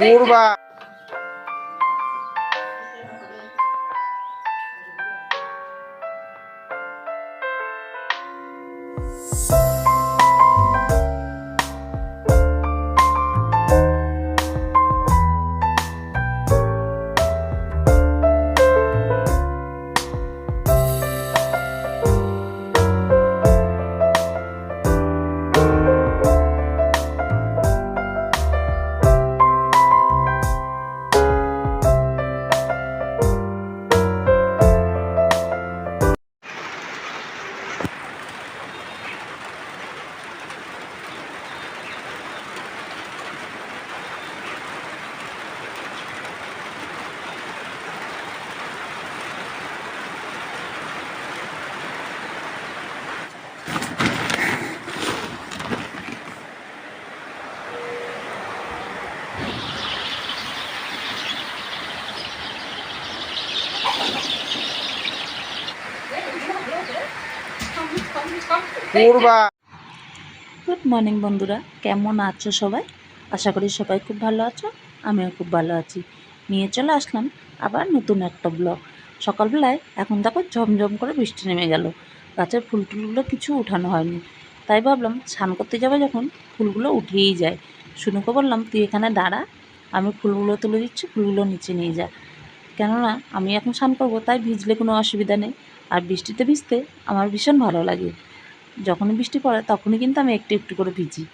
পূর্বা পূর্বা good morning বন্ধুরা। কেমন আছো সবাই? আশা করি সবাই খুব ভালো আছো, আমিও খুব ভালো আছি। নিয়ে চলে আসলাম আবার নতুন একটা ব্লগ সকালবেলায় এখন দেখো ঝমঝম করে বৃষ্টি নেমে গেল। গাছের ফুল টুলগুলো কিছু উঠানো হয়নি। তাই ভাবলাম স্নান করতে যাবে যখন, ফুলগুলো উঠেই যায়। শুনুকে বললাম, তুই এখানে দাঁড়া, আমি ফুলগুলো তুলে দিচ্ছি, ফুলগুলো নিচে নিয়ে যা। কেননা, আমি এখন স্নান করব, তাই ভিজলে কোনো অসুবিধা নেই। আর বৃষ্টিতে ভিজতে আমার ভীষণ ভালো লাগে। যখনই বৃষ্টি পড়ে তখনই কিন্তু আমি একটু একটু করে ভিজি।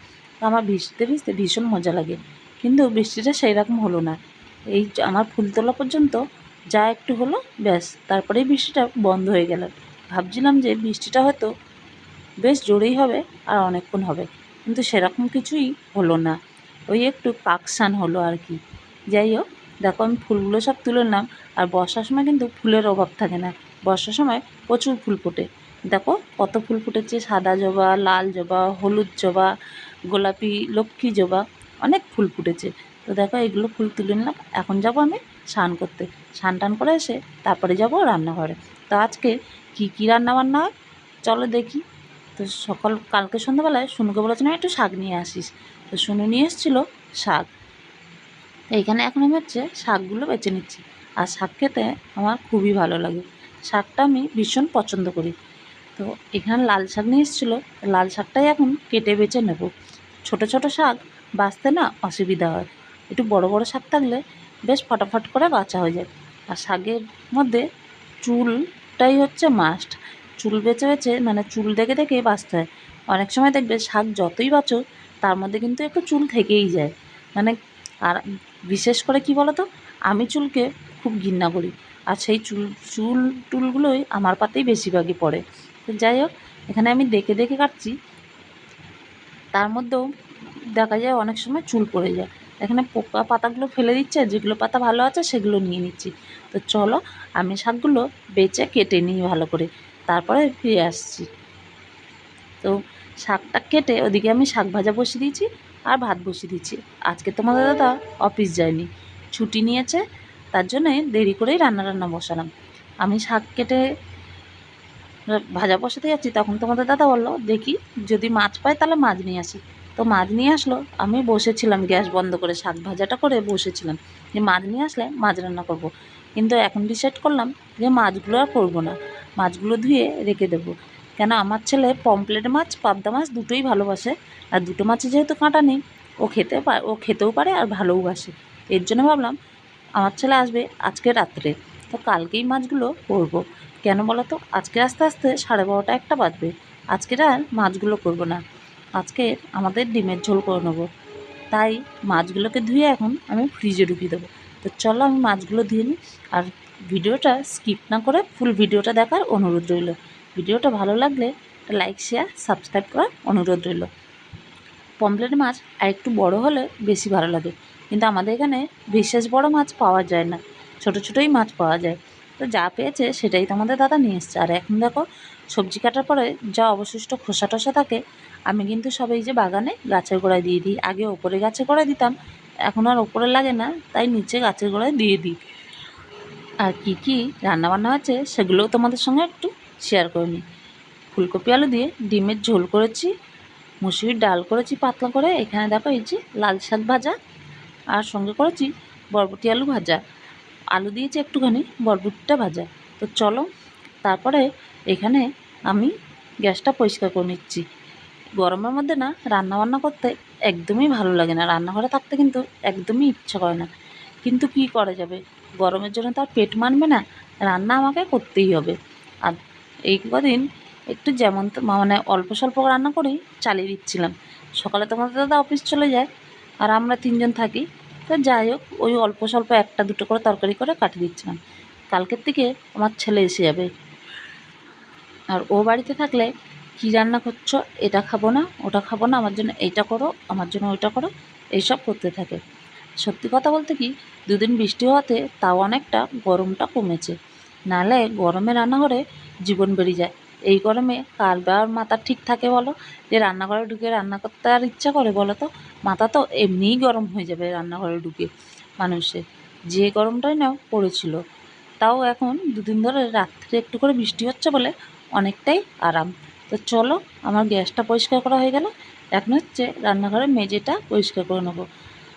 আমার ভিজতে ভিজতে ভীষণ মজা লাগে। কিন্তু বৃষ্টিটা সেই রকম হলো না। এই আমার ফুল তোলা পর্যন্ত যা একটু হলো, ব্যাস। তারপরেই বৃষ্টিটা বন্ধ হয়ে গেল। ভাবছিলাম যে বৃষ্টিটা হয়তো বেশ জোরেই হবে আর অনেকক্ষণ হবে। কিন্তু সেরকম কিছুই হলো না। ওই একটু কাকসান হলো আর কি। যাই হোক, দেখো আমি ফুলগুলো সব তুলে নিলাম। আর বর্ষার সময় কিন্তু ফুলের অভাব থাকে না। বর্ষার সময় প্রচুর ফুল ফোটে। দেখো, কত ফুল ফুটেছে, সাদা জবা, লাল জবা, হলুদ জবা, গোলাপি, লক্ষ্মী জবা, অনেক ফুল ফুটেছে। তো দেখো, এগুলো ফুল তুলে নিলাম। এখন যাব আমি স্নান করতে। স্নান টান করে এসে তারপরে যাব রান্নাঘরে। তো আজকে কী কী রান্না বান্না হয়? চলো দেখি। তো সকাল, কালকে সন্ধ্যাবেলায় শুনুকে বলেছিলাম একটু শাক নিয়ে আসিস। তো শুনু নিয়ে এসেছিল শাক। এইখানে এখন আমি হচ্ছে শাকগুলো বেছে নিচ্ছি। আর শাক খেতে আমার খুবই ভালো লাগে। শাকটা আমি ভীষণ পছন্দ করি। তো এখানে লাল শাক নিয়ে এসেছিল। লাল শাকটাই এখন কেটে বেছে নেব। ছোট ছোট শাক বাঁচতে না অসুবিধা হয়। একটু বড় বড় শাক থাকলে বেশ ফটাফট করে বাছা হয়ে যায়। আর শাকের মধ্যে চুলটাই হচ্ছে মাস্ট চুল বেছে বেছে মানে চুল দেখে দেখে বাঁচতে হয়। অনেক সময় দেখবে শাক যতই বাঁচো তার মধ্যে কিন্তু একটু চুল থেকেই যায়। মানে আর বিশেষ করে কি বলো তো আমি চুলকে খুব ঘৃণা করি। আর সেই চুল চুল টুলগুলোই আমার পাতেই বেশিরভাগই পড়ে। তো যাই হোক, এখানে আমি দেখে দেখে কাটছি। তার মধ্যেও দেখা যায় অনেক সময় চুল পড়ে যায়। এখানে পোকা পাতাগুলো ফেলে দিচ্ছে, যেগুলো পাতা ভালো আছে সেগুলো নিয়ে নিচ্ছি। তো চলো, আমি শাকগুলো বেচে কেটে নিই ভালো করে। তারপরে ফিরে আসছি। তো শাকটা কেটে ওদিকে আমি শাক ভাজা বসিয়ে দিয়েছি আর ভাত বসিয়ে দিচ্ছি আজকে তোমাদের দাদা অফিস যায়নি ছুটি নিয়েছে, তার জন্যে দেরি করেই রান্না রান্না বসালাম। আমি শাক কেটে ভাজা বসাতে যাচ্ছি, তখন তোমাদের দাদা বলল, দেখি, যদি মাছ পায় তাহলে মাছ নিয়ে আসি। তো মাছ নিয়ে আসলো, আমি বসেছিলাম গ্যাস বন্ধ করে, শাক ভাজাটা করে বসেছিলাম যে মাছ নিয়ে আসলে মাছ রান্না করব। কিন্তু এখন ডিসাইড করলাম যে মাছগুলো আর করব না, মাছগুলো ধুয়ে রেখে দেবো। কেন আমার ছেলে পমপ্লেট মাছ, পাবদা মাছ দুটোই ভালোবাসে, আর দুটো মাছে যেহেতু কাঁটা নেই, ও খেতে ও খেতেও পারে আর ভালোও বাসে। এর জন্য ভাবলাম, আমার ছেলে আসবে আজকে রাত্রে, তো কালকেই মাছগুলো করব। কেন বলো তো আজকে আস্তে আস্তে সাড়ে বারোটা একটা বাজবে। আজকের আর মাছগুলো করব না। আজকে আমাদের ডিমের ঝোল করে নেব। তাই মাছগুলোকে ধুয়ে এখন আমি ফ্রিজে ঢুকিয়ে দেবো। তো চলো আমি মাছগুলো ধুয়ে নিই। আর ভিডিওটা স্কিপ না করে ফুল ভিডিওটা দেখার অনুরোধ রইল। ভিডিওটা ভালো লাগলে লাইক শেয়ার সাবস্ক্রাইব করার অনুরোধ রইল। পমপ্লেট মাছ আর একটু বড় হলে বেশি ভালো লাগে। কিন্তু আমাদের এখানে বিশেষ বড় মাছ পাওয়া যায় না। ছোট ছোটোই মাছ পাওয়া যায়। তো যা পেয়েছে সেটাই তোমাদের দাদা নিয়ে এসছে। আর এখন দেখো, সবজি কাটার পরে যা অবশিষ্ট খোসা টোসা থাকে, আমি কিন্তু সব এই যে বাগানে গাছের গোড়ায় দিয়ে দিই। আগে ওপরে গাছের গোড়ায় দিতাম, এখন আর ওপরে লাগে না, তাই নিচে গাছের গোড়ায় দিয়ে দিই। আর কি কি রান্নাবান্না আছে সেগুলোও তোমাদের সঙ্গে একটু শেয়ার করে নিই। ফুলকপি আলু দিয়ে ডিমের ঝোল করেছি, মুসুরির ডাল করেছি পাতলা করে, এখানে দেখো এই যে লাল শাক ভাজা, আর সঙ্গে করেছি বরবটি আলু ভাজা। আলু দিয়েছি একটুখানি, বরবটিটা ভাজা। তো চলো, তারপরে এখানে আমি গ্যাসটা পরিষ্কার করে নিচ্ছি। গরমের মধ্যে না রান্না বান্না করতে একদমই ভালো লাগে না। রান্নাঘরে থাকতে কিন্তু একদমই ইচ্ছা করে না। কিন্তু কি করা যাবে? গরমের জন্য তো আর পেট মানবে না, রান্না আমাকে করতেই হবে। আর এই কদিন একটু যেমন মানে অল্প স্বল্প রান্না করেই চালিয়ে দিচ্ছিলাম। সকালে তোমাদের দাদা অফিস চলে যায়, আর আমরা তিনজন থাকি। তো যাই হোক, ওই অল্প স্বল্প একটা দুটো করে তরকারি করে কাটিয়ে দিচ্ছিলাম। কালকের থেকে আমার ছেলে এসে যাবে। আর ও বাড়িতে থাকলে কী রান্না করছ, এটা খাব না, ওটা খাব না, আমার জন্য এইটা করো, আমার জন্য ওইটা করো, এইসব করতে থাকে। সত্যি কথা বলতে কি, দুদিন বৃষ্টি হওয়াতে তাও অনেকটা গরমটা কমেছে। নাহলে গরমে রান্নাঘরে জীবন বেরিয়ে যায়। এই গরমে কার বা মাথা ঠিক থাকে বলো? যে রান্নাঘরে ঢুকে রান্না করতে আর ইচ্ছা করে বলো তো? মাথা তো এমনিই গরম হয়ে যাবে রান্নাঘরে ঢুকে। মানুষের যে গরমটাই না পড়েছিল, তাও এখন দুদিন ধরে রাত্রে একটু করে বৃষ্টি হচ্ছে বলে অনেকটাই আরাম। তো চলো, আমার গ্যাসটা পরিষ্কার করা হয়ে গেল এখন হচ্ছে রান্নাঘরের মেঝেটা পরিষ্কার করে নেব।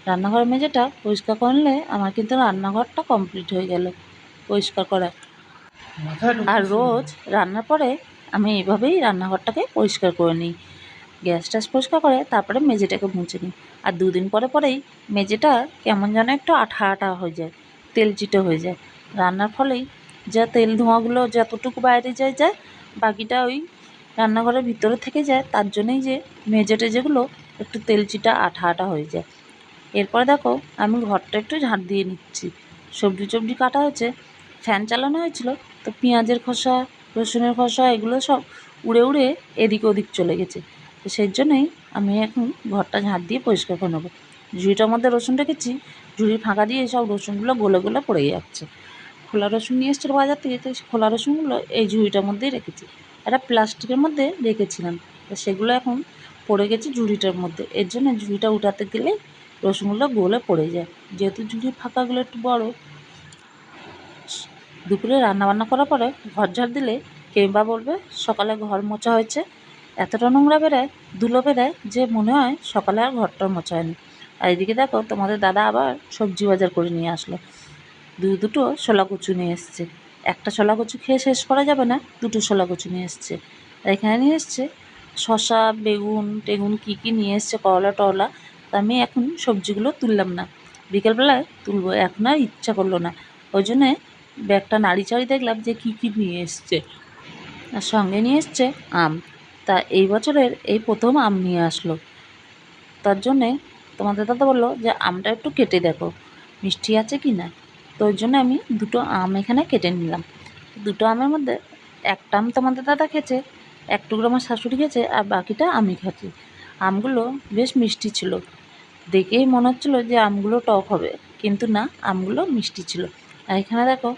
রান্নাঘরের মেঝেটা পরিষ্কার করলে আমার কিন্তু রান্নাঘরটা কমপ্লিট হয়ে গেল। পরিষ্কার করা আর রোজ রান্নার পরে আমি এইভাবেই রান্নাঘরটাকে পরিষ্কার করে নিই। গ্যাস ট্যাস পরিষ্কার করে তারপরে মেঝেটাকে মুছে নিই। আর দুদিন পরে পরেই মেঝেটা কেমন যেন একটু আঠা আঠা হয়ে যায় তেল চিটে হয়ে যায়। রান্নার ফলেই যা তেল ধোঁয়াগুলো যতটুকু বাইরে যায় যায় বাকিটা ওই রান্নাঘরের ভিতরে থেকে যায় তার জন্যই যে মেঝে টেজেগুলো একটু তেল চিটা আঠা আঠা হয়ে যায়। এরপরে দেখো আমি ঘরটা একটু ঝাঁট দিয়ে নিচ্ছি। সবজি টবজি কাটা হয়েছে ফ্যান চালানো হয়েছিল তো পেঁয়াজের খোসা, রসুনের খোসা, এগুলো সব উড়ে উড়ে এদিক ওদিক চলে গেছে। তো সেই জন্যই আমি এখন ঘরটা ঝাঁট দিয়ে পরিষ্কার করে নেব। ঝুড়িটার মধ্যে রসুন রেখেছি, ঝুড়ির ফাঁকা দিয়ে সব রসুনগুলো গলে গলে পড়ে যাচ্ছে। খোলা রসুন নিয়ে এসেছিল বাজার থেকে, তো খোলা রসুনগুলো এই ঝুড়িটার মধ্যেই রেখেছি। একটা প্লাস্টিকের মধ্যে রেখেছিলাম, তো সেগুলো এখন পড়ে গেছে ঝুড়িটার মধ্যে। এর জন্য ঝুড়িটা উঠাতে গেলে রসুনগুলো গলে পড়ে যায়। যেহেতু ঝুড়ির ফাঁকাগুলো একটু বড় দুপুরে রান্নাবান্না করার পরে ঘর ঝাড় দিলে কেউ বলবে, সকালে ঘর মোছা হয়েছে। এতটা নোংরা বেরোয় ধুলো বেরোয় যে মনে হয় সকালে আর ঘরটা মোছা হয়নি আর এদিকে দেখো, তোমাদের দাদা আবার সবজি বাজার করে নিয়ে আসলো। দু দুটো ছোলা কচু নিয়ে এসছে। একটা ছোলা কচু খেয়ে শেষ করা যাবে না, দুটো ছোলা কচু নিয়ে এসছে। এখানে নিয়ে এসছে শশা বেগুন, টেগুন কী কী নিয়ে এসছে, করলা টলা তা আমি এখন সবজিগুলো তুললাম না। বিকেলবেলায় তুলবো, এখন আর ইচ্ছা করল না। ওই জন্যে ব্যাগটা নাড়ি চাড়ি দেখলাম যে কী কী নিয়ে এসছে। আর সঙ্গে নিয়ে এসছে আম। তা এই বছরের এই প্রথম আম নিয়ে আসলো। তার জন্যে তোমাদের দাদা বলল যে আমটা একটু কেটে দেখো, মিষ্টি আছে কি না? তো ওই জন্য আমি দুটো আম এখানে কেটে নিলাম। দুটো আমের মধ্যে একটা আম তোমাদের দাদা খেয়েছে এক টুকরো আমার শাশুড়ি খেয়েছে আর বাকিটা আমি খাচ্ছি। আমগুলো বেশ মিষ্টি ছিল। দেখেই মনে হচ্ছিল যে আমগুলো টক হবে, কিন্তু না, আমগুলো মিষ্টি ছিল। আর এখানে দেখো,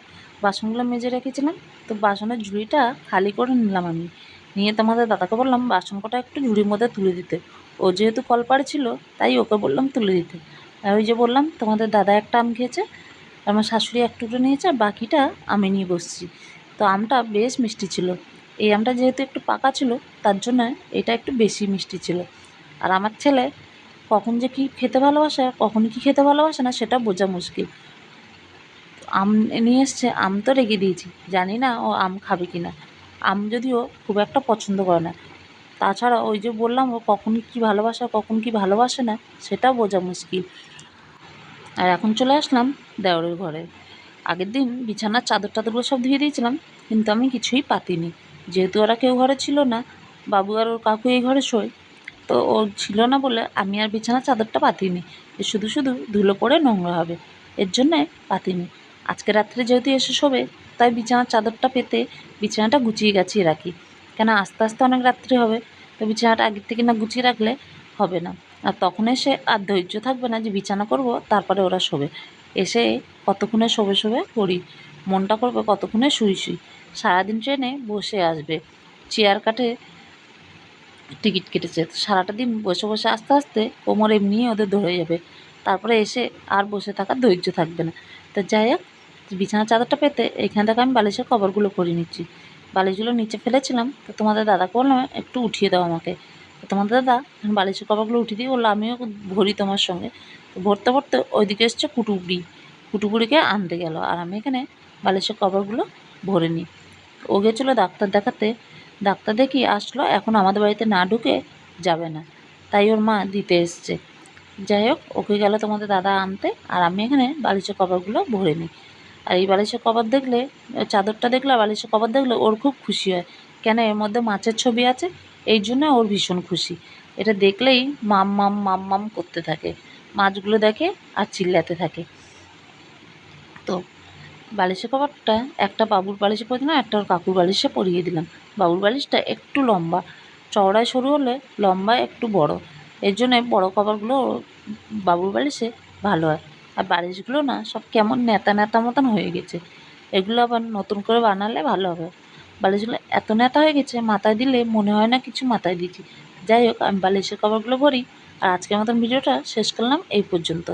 বাসনগুলো মেজে রেখেছিলাম। তো বাসনের ঝুড়িটা খালি করে নিলাম আমি। নিয়ে তোমাদের দাদাকে বললাম, বাসন কটা একটু ঝুড়ির মধ্যে তুলে দিতে। ও যেহেতু কলপাড়ে ছিল, তাই ওকে বললাম তুলে দিতে। আর ওই যে বললাম, তোমাদের দাদা একটা আম খেয়েছে, আমার শাশুড়ি এক টুকরো নিয়েছে আর বাকিটা আমি নিয়ে বসছি। তো আমটা বেশ মিষ্টি ছিল। এই আমটা যেহেতু একটু পাকা ছিল, তার জন্য এটা একটু বেশি মিষ্টি ছিল। আর আমার ছেলে কখন যে কী খেতে ভালোবাসে কখন কী খেতে ভালোবাসে না, সেটা বোঝা মুশকিল। আম নিয়ে এসছে, আম তো রেখে দিয়েছি। জানি না ও আম খাবে কি না আম যদিও খুব একটা পছন্দ করে না। তাছাড়া ওই যে বললাম, ও কখন কী ভালোবাসে, কখন কী ভালোবাসে না, সেটা বোঝা মুশকিল। আর এখন চলে আসলাম দেওরের ঘরে। আগের দিন বিছানার চাদর টাদরগুলো সব ধুয়ে দিয়েছিলাম, কিন্তু আমি কিছুই পাতিনি। যেহেতু ওরা কেউ ঘরে ছিল না, বাবু আর ওর কাকু এই ঘরে শোয়, তো ও ছিল না বলে আমি আর বিছানার চাদরটা পাতিনি। শুধু শুধু ধুলো পড়ে নোংরা হবে, এর জন্যে পাতিনি। আজকে রাত্রে যেহেতু এসে শোবে, তাই বিছানার চাদরটা পেতে বিছানাটা গুছিয়ে গাছিয়ে রাখি। কেন আস্তে আস্তে অনেক রাত্রি হবে, তো বিছানাটা আগের থেকে না গুছিয়ে রাখলে হবে না। আর তখন এসে আর ধৈর্য থাকবে না যে বিছানা করব, তারপরে ওরা শোবে। এসে কতক্ষণে শোবে শোবে করি মনটা করবে কতক্ষণে শুই শুই। সারাদিন ট্রেনে বসে আসবে। চেয়ার কাটে টিকিট কেটেছে। সারাটা দিন বসে বসে আস্তে আস্তে কোমর এমনিই ওদের ধরে যাবে। তারপরে এসে আর বসে থাকার ধৈর্য থাকবে না। তো যাই হোক বিছানার চাদরটা পেতে এখান থেকে আমি বালিশের কভারগুলো করে নিচ্ছি। বালিশগুলো নিচে ফেলেছিলাম, তো তোমাদের দাদাকে বললাম একটু উঠিয়ে দাও আমাকে। তো তোমাদের দাদা বালিশের কভারগুলো উঠিয়ে দিয়ে বলল, আমিও ভরি তোমার সঙ্গে। তো ভরতে ভরতে ওইদিকে এসছে কুটুবুড়ি। কুটুবুড়িকে আনতে গেল, আর আমি এখানে বালিশের কভারগুলো ভরে নিই। ও গেছিল ডাক্তার দেখাতে। ডাক্তার দেখি আসলো, এখন আমাদের বাড়িতে না ঢুকে যাবে না। তাই ওর মা দিতে এসছে। যাই হোক, ওকে গেল তোমাদের দাদা আনতে, আর আমি এখানে বালিশের কভারগুলো ভরে নিই। আর এই বালিশের কভার দেখলে, চাদরটা দেখলে, বালিশের কভার দেখলে ওর খুব খুশি হয়। কেন? এর মধ্যে মাছের ছবি আছে, এই জন্য ওর ভীষণ খুশি। এটা দেখলেই মাম মাম মাম মাম করতে থাকে। মাছগুলো দেখে আর চিল্লাতে থাকে। তো বালিশের কভারটা একটা বাবুর বালিশে পরে দিলাম, একটা ওর কাকুর বালিশে পরিয়ে দিলাম। বাবুর বালিশটা একটু লম্বা। চওড়ায় সরু হলে লম্বা, একটু বড়। এর জন্য বড় কভারগুলো বাবুর বালিশে ভালো হয়। আর বালিশগুলো না সব কেমন নেতা নেতা মতন হয়ে গেছে। এগুলো আবার নতুন করে বানালে ভালো হবে। বালিশগুলো এত নেতা হয়ে গেছে, মাথায় দিলে মনে হয় না কিছু মাথায় দিচ্ছি যাই হোক, আমি বালিশের কভারগুলো ভরি। আর আজকের মতন ভিডিওটা শেষ করলাম এই পর্যন্ত।